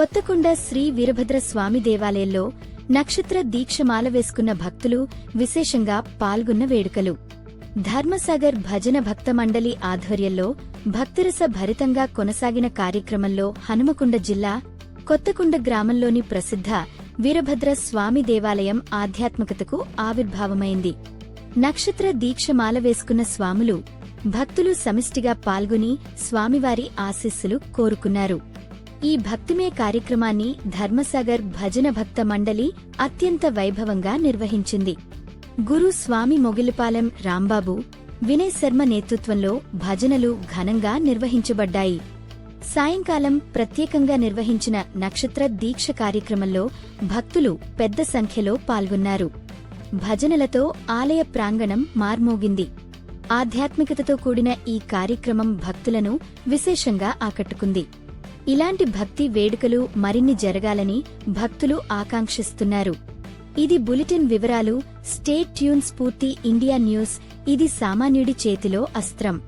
కొత్తకొండ శ్రీ వీరభద్ర స్వామి దేవాలయంలో నక్షత్ర దీక్షమాల వేసుకున్న భక్తులు విశేషంగా పాల్గొన్న వేడుకలు. ధర్మసాగర్ భజన భక్త మండలి ఆధ్వర్యంలో భక్తిరస భరితంగా కొనసాగిన కార్యక్రమంలో హనుమకొండ జిల్లా కొత్తకొండ గ్రామంలోని ప్రసిద్ధ వీరభద్ర స్వామి దేవాలయం ఆధ్యాత్మికతకు ఆవిర్భావమైంది. నక్షత్ర దీక్షమాల వేసుకున్న స్వాములు భక్తులు సమిష్టిగా పాల్గొని స్వామివారి ఆశీస్సులు కోరుకున్నారు. ఈ భక్తిమే కార్యక్రమాన్ని ధర్మసాగర్ భజన భక్త మండలి అత్యంత వైభవంగా నిర్వహించింది. గురు స్వామి మొగిలిపాలెం రాంబాబు వినయ్ శర్మ నేతృత్వంలో భజనలు ఘనంగా నిర్వహించబడ్డాయి. సాయంకాలం ప్రత్యేకంగా నిర్వహించిన నక్షత్ర దీక్ష కార్యక్రమంలో భక్తులు పెద్ద సంఖ్యలో పాల్గొన్నారు. భజనలతో ఆలయ ప్రాంగణం మార్మోగింది. ఆధ్యాత్మికతతో కూడిన ఈ కార్యక్రమం భక్తులను విశేషంగా ఆకట్టుకుంది. ఇలాంటి భక్తి వేడుకలు మరిన్ని జరగాలని భక్తులు ఆకాంక్షిస్తున్నారు. ఇది బులెటిన్ వివరాలు stay tuned Spoorthi India news ఇది సామాన్యుడి చేతిలో అస్త్రం.